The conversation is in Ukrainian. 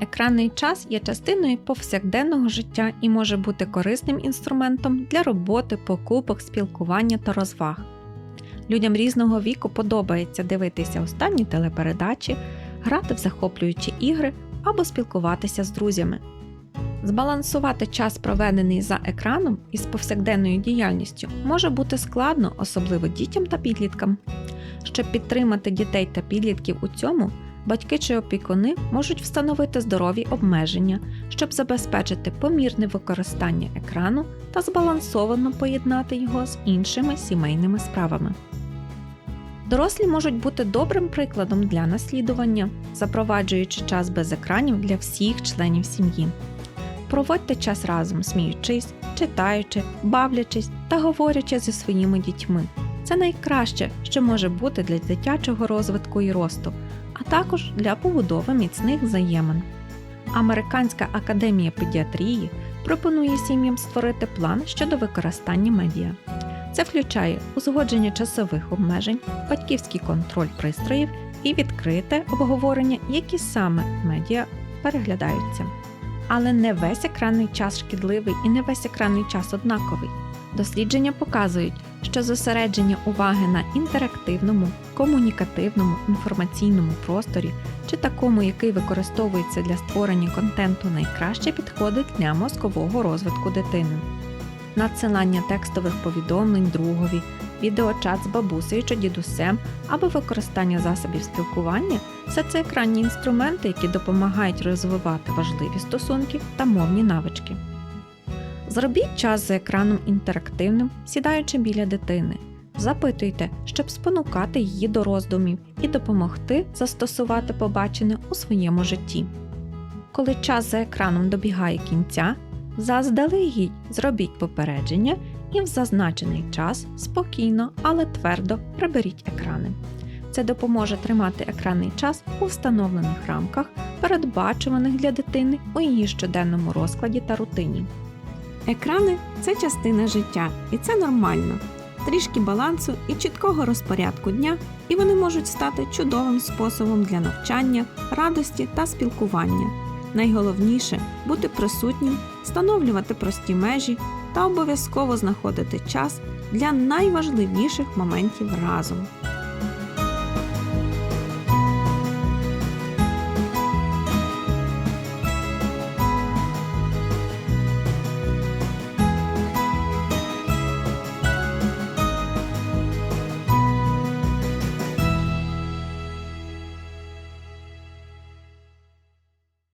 Екранний час є частиною повсякденного життя і може бути корисним інструментом для роботи, покупок, спілкування та розваг. Людям різного віку подобається дивитися останні телепередачі, грати в захоплюючі ігри або спілкуватися з друзями. Збалансувати час, проведений за екраном із повсякденною діяльністю, може бути складно, особливо дітям та підліткам. Щоб підтримати дітей та підлітків у цьому, батьки чи опікуни можуть встановити здорові обмеження, щоб забезпечити помірне використання екрану та збалансовано поєднати його з іншими сімейними справами. Дорослі можуть бути добрим прикладом для наслідування, запроваджуючи час без екранів для всіх членів сім'ї. Проводьте час разом, сміючись, читаючи, бавлячись та говорячи зі своїми дітьми. Це найкраще, що може бути для дитячого розвитку і росту, а також для побудови міцних взаємин. Американська академія педіатрії пропонує сім'ям створити план щодо використання медіа. Це включає узгодження часових обмежень, батьківський контроль пристроїв і відкрите обговорення, які саме медіа переглядаються. Але не весь екранний час шкідливий і не весь екранний час однаковий. Дослідження показують, що зосередження уваги на інтерактивному, комунікативному, інформаційному просторі чи такому, який використовується для створення контенту, найкраще підходить для мозкового розвитку дитини. Надсилання текстових повідомлень другові, відеочат з бабусею чи дідусем або використання засобів спілкування все це екранні інструменти, які допомагають розвивати важливі стосунки та мовні навички. Зробіть час за екраном інтерактивним, сідаючи біля дитини. Запитуйте, щоб спонукати її до роздумів і допомогти застосувати побачене у своєму житті. Коли час за екраном добігає кінця, заздалегідь зробіть попередження і в зазначений час спокійно, але твердо приберіть екрани. Це допоможе тримати екранний час у встановлених рамках, передбачуваних для дитини у її щоденному розкладі та рутині. Екрани це частина життя, і це нормально. Трішки балансу і чіткого розпорядку дня, і вони можуть стати чудовим способом для навчання, радості та спілкування. Найголовніше бути присутнім, встановлювати прості межі та обов'язково знаходити час для найважливіших моментів разом.